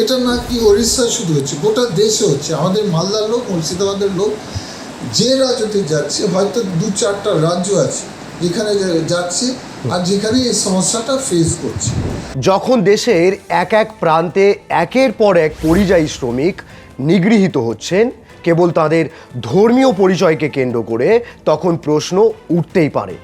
এটা না কি ওড়িশায় শুধু হচ্ছে, গোটা দেশে হচ্ছে। আমাদের মালদার লোক, মুর্শিদাবাদের লোক, যে রাজ্যতে যাচ্ছে, হয়তো দু চারটা রাজ্য আছে যেখানে যাচ্ছে আর যেখানে এই সমস্যাটা ফেস করছে। যখন দেশের এক এক প্রান্তে একের পর এক পরিযায়ী শ্রমিক নিগৃহীত হচ্ছেন, কেবল তাদের ধর্মীয় পরিচয়কে কেন্দ্র করে, তখন প্রশ্ন উঠতেই পারে।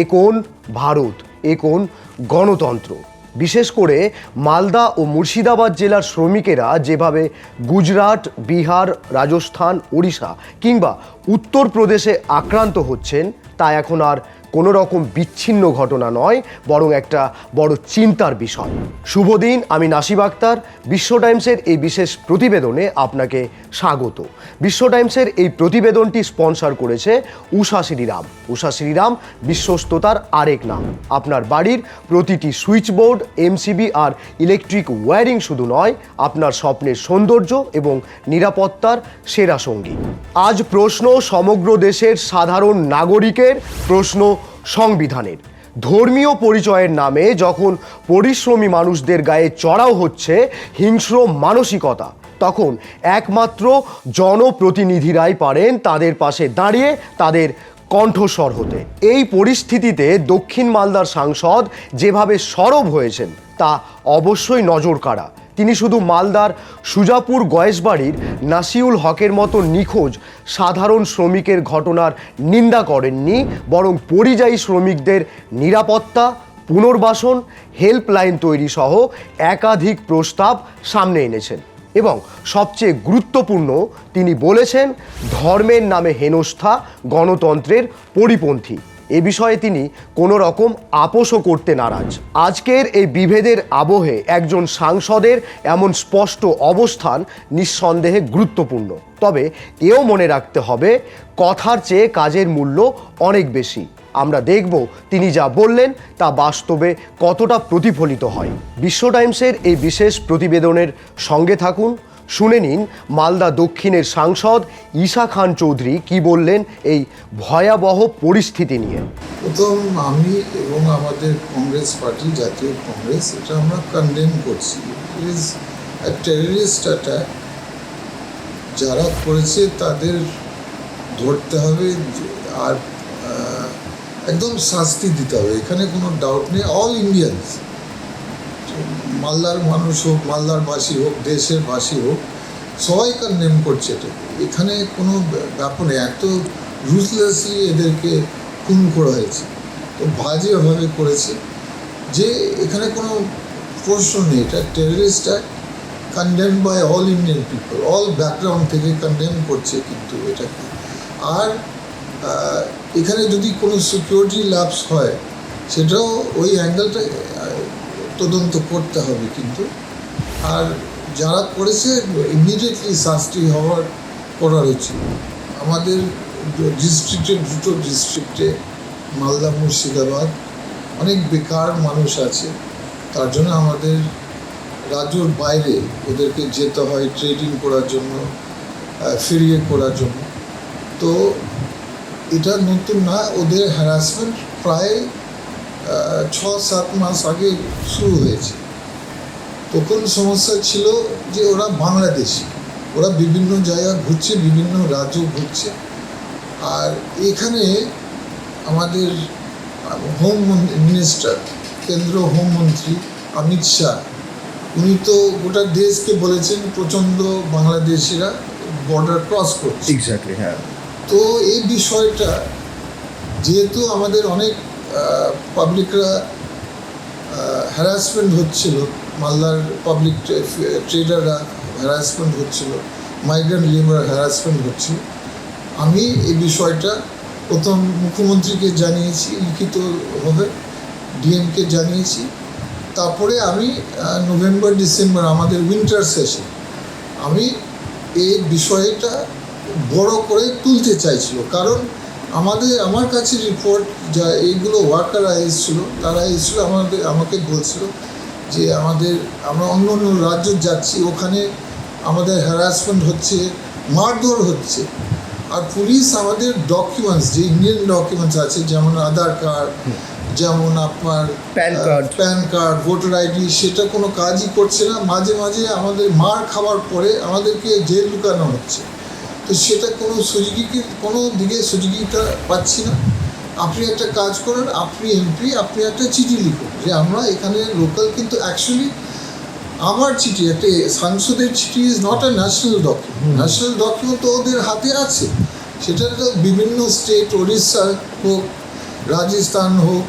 এ কোন ভারত? এ কোন গণতন্ত্র? বিশেষ করে মালদা ও মুর্শিদাবাদ জেলার শ্রমিকেরা যেভাবে গুজরাট, বিহার, রাজস্থান, ওড়িশা কিংবা উত্তরপ্রদেশে আক্রান্ত হচ্ছেন, তা এখন আর কোনো রকম বিচ্ছিন্ন ঘটনা নয়, বরং একটা বড় চিন্তার বিষয়। শুভ দিন, আমি নাসিব আক্তার। বিশ্ব টাইমসের এই বিশেষ প্রতিবেদনে আপনাকে স্বাগত। বিশ্ব টাইমসের এই প্রতিবেদনটি স্পন্সর করেছে উষা শ্রীরাম। উষা শ্রীরাম, বিশ্বস্ততার আরেক নাম। আপনার বাড়ির প্রতিটি সুইচ বোর্ড এমসিবি আর ইলেকট্রিক ওয়্যারিং শুধু নয়, আপনার স্বপ্নের সৌন্দর্য এবং নিরাপত্তার সেরা সঙ্গী। আজ প্রশ্ন সমগ্র দেশের সাধারণ নাগরিকের প্রশ্ন সংবিধানের। ধর্মীয় পরিচয়ের নামে যখন পরিশ্রমী মানুষদের গায়ে চড়াও হচ্ছে হিংস্র মানসিকতা, তখন একমাত্র জনপ্রতিনিধিরাই পারেন তাদের পাশে দাঁড়িয়ে তাদের কণ্ঠস্বর হতে। এই পরিস্থিতিতে দক্ষিণ মালদার সাংসদ যেভাবে সরব হয়েছেন, তা অবশ্যই নজর কাড়া তিনি শুধু মালদার সুজাপুর গয়েশবাড়ির নাসিউল হকের মতো নিখোঁজ সাধারণ শ্রমিকের ঘটনার নিন্দা করেননি, বরং পরিযায়ী শ্রমিকদের নিরাপত্তা, পুনর্বাসন, হেল্পলাইন তৈরি সহ একাধিক প্রস্তাব সামনে এনেছেন এবং সবচেয়ে গুরুত্বপূর্ণ তিনি বলেছেন, ধর্মের নামে হেনস্থা গণতন্ত্রের পরিপন্থী। এ বিষয়ে তিনি কোনো রকম আপোষও করতে নারাজ। আজকের এই বিভেদের আবহে একজন সাংসদের এমন স্পষ্ট অবস্থান নিঃসন্দেহে গুরুত্বপূর্ণ। তবে এও মনে রাখতে হবে, কথার চেয়ে কাজের মূল্য অনেক বেশি। আমরা দেখব তিনি যা বললেন, তা বাস্তবে কতটা প্রতিফলিত হয়। বিশ্ব টাইমসের এই বিশেষ প্রতিবেদনের সঙ্গে থাকুন। শুনে নিন মালদা দক্ষিণের সাংসদ ঈশা খান চৌধুরী কি বললেন এই ভয়াবহ পরিস্থিতি নিয়ে। প্রথম আমি এবং আমাদের কংগ্রেস পার্টি, জাতীয় কংগ্রেস, এটা আমরা কন্ডেম করছি। ইজ টেররিস্ট অ্যাটাক যারা করেছে তাদের ধরতে হবে আর একদম শাস্তি দিতে হবে। এখানে কোনো ডাউট নেই। অল ইন্ডিয়ানস মালদার মানুষ হোক, মালদার বাসী হোক, দেশের বাসী হোক, সবাই কন্ডেম করছে এটা। এখানে কোনো ব্যা- ব্যাপার নেই, এত রুথলেসলি এদেরকে খুন করা হয়েছে। তো বাজেভাবে করেছে যে এখানে কোনো প্রশ্ন নেই, এটা terrorist act condemn by all Indian people all background থেকে কন্ডেম করছে কিন্তু এটাকে। আর এখানে যদি কোনো সিকিউরিটি ল্যাপস হয়, সেটাও ওই অ্যাঙ্গেলটা তদন্ত করতে হবে কিন্তু। আর যারা করেছে ইমিডিয়েটলি শাস্তি হওয়ার করার উচিত। আমাদের ডিস্ট্রিক্টে দুটো ডিস্ট্রিক্টে মালদা মুর্শিদাবাদ, অনেক বেকার মানুষ আছে। তার জন্য আমাদের রাজ্যর বাইরে ওদেরকে যেতে হয় ট্রেডিং করার জন্য ফিরিয়ে করার জন্য। তো এটা নতুন না, ওদের হ্যারাসমেন্ট প্রায় ছ সাত মাস আগে শুরু হয়েছে। তখন সমস্যা ছিল যে ওরা বাংলাদেশি। ওরা বিভিন্ন জায়গা ঘুরছে বিভিন্ন রাজ্য ঘুরছে। আর এখানে আমাদের হোম মিনিস্টার কেন্দ্র হোমমন্ত্রী অমিত শাহ উনি তো গোটা দেশকে বলেছেন প্রচণ্ড বাংলাদেশিরা বর্ডার ক্রস করছে। এক্স্যাক্টলি হ্যাঁ। তো এই বিষয়টা যেহেতু আমাদের অনেক পাবলিকরা হ্যারাসমেন্ট হচ্ছিল। মালদার পাবলিক ট্রেডাররা হ্যারাসমেন্ট হচ্ছিল। মাইগ্রেন্ট লেবার হ্যারাসমেন্ট হচ্ছিল। আমি এই বিষয়টা প্রথম মুখ্যমন্ত্রীকে জানিয়েছি, লিখিত লিখিতভাবে ডিএমকে জানিয়েছি। তারপরে আমি নভেম্বর, ডিসেম্বর, আমাদের উইন্টার সেশন আমি এই বিষয়টা বড় করে তুলতে চাইছিল। কারণ আমাদের আমার কাছে রিপোর্ট যা এইগুলো ওয়ার্কাররা এসেছিল তারা এসেছিল আমাদের আমাকে বলছিল যে আমাদের আমরা অন্য অন্য রাজ্য যাচ্ছি ওখানে আমাদের হ্যারাসমেন্ট হচ্ছে মারধর হচ্ছে। আর পুলিশ আমাদের ডকুমেন্টস যে ইন্ডিয়ান ডকুমেন্টস আছে যেমন আধার কার্ড যেমন আপনার PAN card. PAN card voter ID সেটা কোনো কাজই করছে না। মাঝে মাঝে আমাদের মার খাবার পরে আমাদেরকে জেল ঢুকানো হচ্ছে। সেটা কোনো সুযোগী কোনো দিকে সুযোগিতা পাচ্ছি না। আপনি একটা কাজ করেন আপনি এমপি আপনি একটা চিঠি লিখুন যে আমরা এখানে লোকাল কিন্তু অ্যাকচুয়ালি আমার চিঠি একটা সাংসদের চিঠি is not a national document national document তো ওদের হাতে আছে। সেটা তো বিভিন্ন স্টেট ওড়িশা হোক রাজস্থান হোক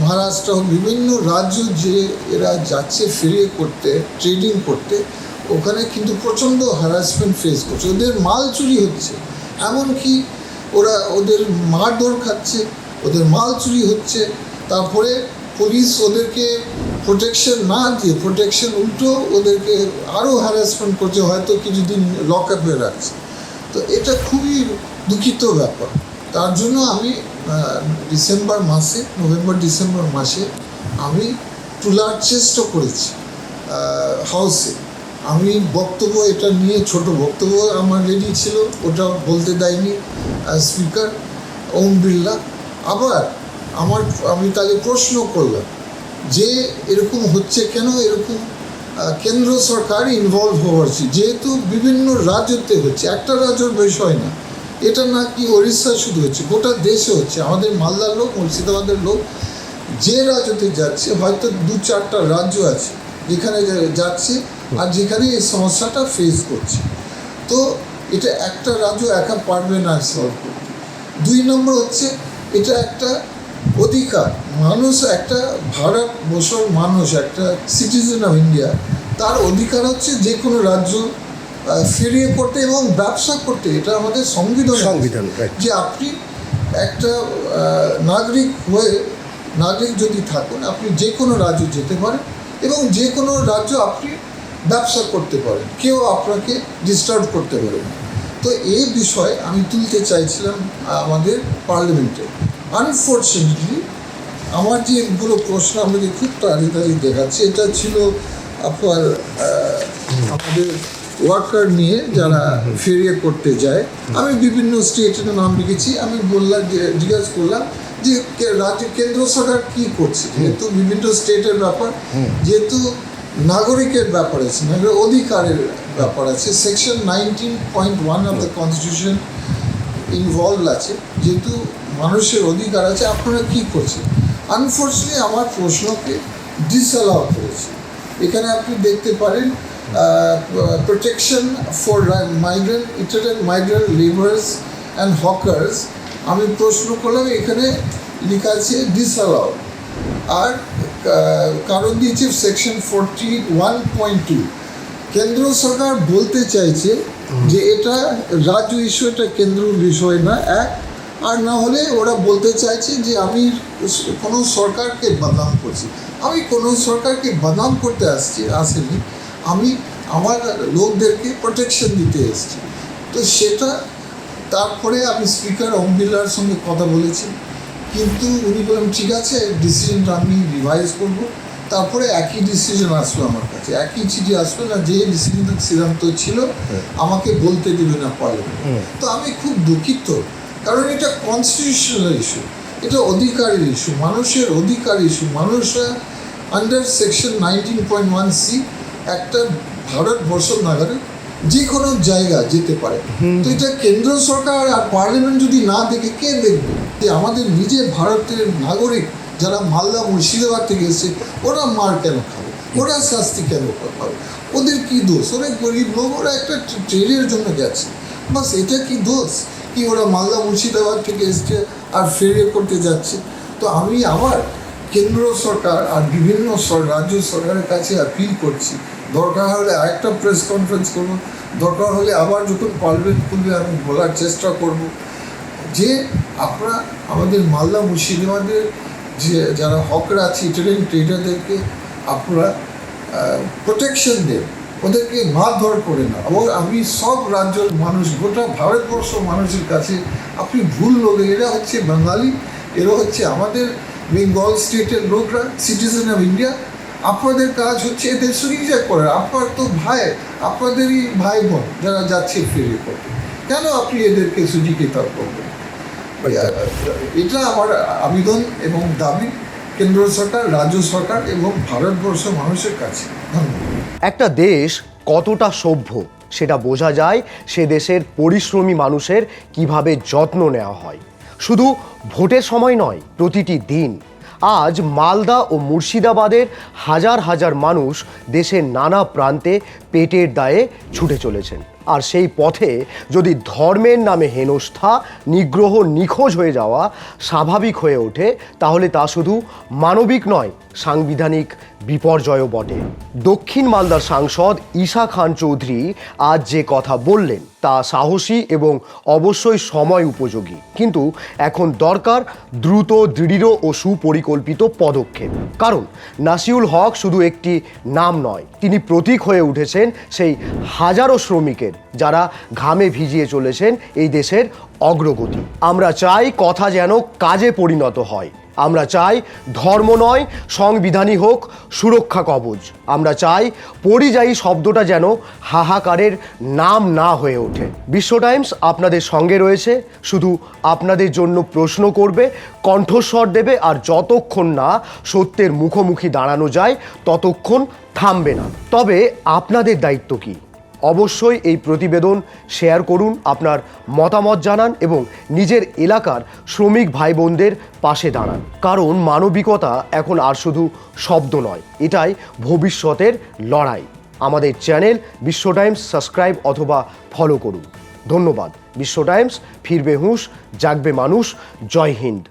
মহারাষ্ট্র হোক বিভিন্ন রাজ্য যে এরা যাচ্ছে ফিরে করতে ট্রেডিং করতে, ওখানে কিন্তু প্রচণ্ড হ্যারাসমেন্ট ফেস করছে। ওদের মাল চুরি হচ্ছে। এমনকি ওরা ওদের মারধর খাচ্ছে, ওদের মাল চুরি হচ্ছে। তারপরে পুলিশ ওদেরকে প্রোটেকশন না দিয়ে প্রোটেকশন উল্টো ওদেরকে আরও হ্যারাসমেন্ট করছে, হয়তো কিছুদিন লক আপ হয়ে রাখছে। তো এটা খুবই দুঃখিত ব্যাপার। তার জন্য আমি ডিসেম্বর মাসে, নভেম্বর, ডিসেম্বর মাসে আমি তোলার চেষ্টা করেছি হাউসে আমি বক্তব্য এটা নিয়ে ছোট, বক্তব্য আমার রেডি ছিল, ওটা বলতে দেয়নি স্পিকার ওম বিড়লা। আবার আমার, আমি তাকে প্রশ্ন করলাম যে এরকম হচ্ছে কেন? এরকম কেন্দ্র সরকার ইনভলভ হওয়ার। যেহেতু বিভিন্ন রাজ্যতে হচ্ছে, একটা রাজ্যের বিষয় না। এটা নাকি ওড়িশা শুধু হচ্ছে, গোটা দেশে হচ্ছে। আমাদের মালদার লোক, মুর্শিদাবাদের লোক, যে রাজ্যতে যাচ্ছে, হয়তো দু চারটা রাজ্য আছে যেখানে যাচ্ছে আর যেখানে এই সমস্যাটা ফেস করছে। তো এটা একটা রাজ্য একা পারবে না সলভ করতে দুই নম্বর হচ্ছে, এটা একটা অধিকার। মানুষ একটা, ভারতবর্ষের মানুষ, একটা সিটিজেন অফ ইন্ডিয়া তার অধিকার হচ্ছে যে কোনো রাজ্য ফিরিয়ে করতে এবং ব্যবসা করতে এটা আমাদের সংবিধান সংবিধান. যে আপনি একটা নাগরিক হয়ে নাগরিক যদি থাকুন আপনি যে কোনো রাজ্য যেতে পারেন এবং যে কোনো রাজ্য আপনি ব্যবসা করতে পারেন। কেউ আপনাকে ডিস্টার্ব করতে পারে না। তো এই বিষয়ে আমি তুলতে চাইছিলাম আমাদের পার্লামেন্টে। আনফর্চুনেটলি আমার যে এগুলো প্রশ্ন আমাকে খুব তাড়াতাড়ি দেখাচ্ছে এটা ছিল আপনার আমাদের ওয়ার্কার নিয়ে যারা ফেরিয়ে করতে যায় আমি বিভিন্ন স্টেটের নাম লিখেছি আমি বললাম যে জিজ্ঞেস করলাম যে রাজ্য কেন্দ্র সরকার কি করছে? যেহেতু বিভিন্ন স্টেটের ব্যাপার যেহেতু নাগরিকের ব্যাপার আছে নাগরিক অধিকারের ব্যাপার আছে section nineteen point one of the constitution involve আছে যেহেতু মানুষের অধিকার আছে আপনারা কি করছেন? আনফর্চুনেটলি আমার প্রশ্নকে ডিসঅ্যালাউ করেছে। এখানে আপনি দেখতে পারেন protection for migrant itinerant migrant labours and hawkers আমি প্রশ্ন করলাম এখানে লেখা আছে ডিসঅ্যালাউ আর কারণ দিয়েছে section forty one point two কেন্দ্র সরকার বলতে চাইছে যে এটা রাজ্য ইস্যু এটা কেন্দ্র বিষয় না এক। আর না হলে ওরা বলতে চাইছে যে আমি কোনো সরকারকে বাদাম করছি। আমি কোনো সরকারকে বাদাম করতে আসছি আসেনি। আমি আমার লোকদেরকে প্রোটেকশন দিতে এসেছি। তো সেটা তারপরে আমি স্পিকার ওম বিড়লার সঙ্গে কথা বলেছি। কিন্তু উনি বললাম ঠিক আছে ডিসিশনটা আমি রিভাইজ করব। তারপরে একই ডিসিশন আসলো আমার কাছে। একই চিঠি আসলো না যে ডিসিশন সিদ্ধান্ত ছিল আমাকে বলতে দিবে না পার্লামেন্ট তো আমি খুব দুঃখিত কারণ এটা কনস্টিটিউশনাল ইস্যু এটা অধিকারের ইস্যু মানুষের অধিকার ইস্যু মানুষরা under section nineteen point one C একটা ভারতবর্ষ নাগরিক যে কোনো জায়গা যেতে পারে। তো এটা কেন্দ্র সরকার আর পার্লামেন্ট যদি না দেখে কে দেখবে? যে আমাদের নিজের ভারতের নাগরিক যারা মালদা মুর্শিদাবাদ থেকে এসেছে ওরা মার কেন খাবে? ওরা শাস্তি কেন পাবে? ওদের কি দোষ? ওরা গরিব লোক ওরা একটা ট্রেনের জন্য গেছে। বাস এটা কি দোষ? কি ওরা মালদা মুর্শিদাবাদ থেকে এসছে আর ফেরিয়ে করতে যাচ্ছে? তো আমি আবার কেন্দ্র সরকার আর বিভিন্ন রাজ্য সরকারের কাছে আপিল করছি। দরকার হলে আরেকটা প্রেস কনফারেন্স করব। দরকার হলে আবার যখন পার্লামেন্ট খুলবে আমি বলার চেষ্টা করব। যে আপনারা আমাদের মালদা মুর্শিদাবাদের যে যারা হকরা আছে ট্রেন ট্রেডারদেরকে আপনারা প্রোটেকশন দেন। ওদেরকে মারধর করে না। এবং আমি সব রাজ্যের মানুষ, গোটা ভারতবর্ষ মানুষের কাছে আপনি ভুল লোক এরা হচ্ছে বাঙালি, এরা হচ্ছে আমাদের বেঙ্গল স্টেটের লোকরা সিটিজেন অফ ইন্ডিয়া আপনাদের কাজ হচ্ছে এদের সুবিধা করার। আপনার তো ভাই, আপনাদেরই ভাই বোন যারা যাচ্ছে ফিরে করতে। কেন আপনি এদেরকে সুযোগিতা করবেন? এটা আমার আবেদন এবং দাবি। কেন্দ্র সরকার, রাজ্য সরকার এবং ভারতবর্ষ মানুষের কাছে। একটা দেশ কতটা সভ্য, সেটা বোঝা যায় সে দেশের পরিশ্রমী মানুষের কীভাবে যত্ন নেওয়া হয়। শুধু ভোটের সময় নয়, প্রতিটি দিন। আজ মালদা ও মুর্শিদাবাদের হাজার হাজার মানুষ দেশের নানা প্রান্তে পেটের দায়ে ছুটে চলেছেন। আর সেই পথে যদি ধর্মের নামে হেনস্থা, নিগ্রহ, নিখোঁজ হয়ে যাওয়া স্বাভাবিক হয়ে ওঠে, তাহলে তা শুধু মানবিক নয়, সাংবিধানিক বিপর্যয়ও বটে। দক্ষিণ মালদার সাংসদ ঈশা খান চৌধুরী আজ যে কথা বললেন, তা সাহসী এবং অবশ্যই সময় উপযোগী। কিন্তু এখন দরকার দ্রুত, দৃঢ় ও সুপরিকল্পিত পদক্ষেপ। কারণ নাসিউল হক শুধু একটি নাম নয়, তিনি প্রতীক হয়ে উঠেছেন সেই হাজারো শ্রমিকের, যারা ঘামে ভিজিয়ে চলেছেন এই দেশের অগ্রগতি। আমরা চাই কথা যেন কাজে পরিণত হয়। আমরা চাই ধর্ম নয়, সংবিধানই হোক সুরক্ষা কবচ। আমরা চাই পরিযায়ী শব্দটা যেন হাহাকারের নাম না হয়ে ওঠে। বিশ্ব টাইমস আপনাদের সঙ্গে রয়েছে। শুধু আপনাদের জন্য প্রশ্ন করবে, কণ্ঠস্বর দেবে আর যতক্ষণ না সত্যের মুখোমুখি দাঁড়ানো যায়, ততক্ষণ থামবে না। তবে আপনাদের দায়িত্ব কী? অবশ্যই এই প্রতিবেদন শেয়ার করুন, আপনার মতামত জানান এবং নিজের এলাকার শ্রমিক ভাই বোনদের পাশে দাঁড়ান। কারণ মানবিকতা এখন আর শুধু শব্দ নয়, এটাই ভবিষ্যতের লড়াই। আমাদের চ্যানেল বিশ্ব টাইমস সাবস্ক্রাইব অথবা ফলো করুন। ধন্যবাদ। বিশ্ব টাইমস, ফিরবে হুঁশ, জাগবে মানুষ। জয় হিন্দ।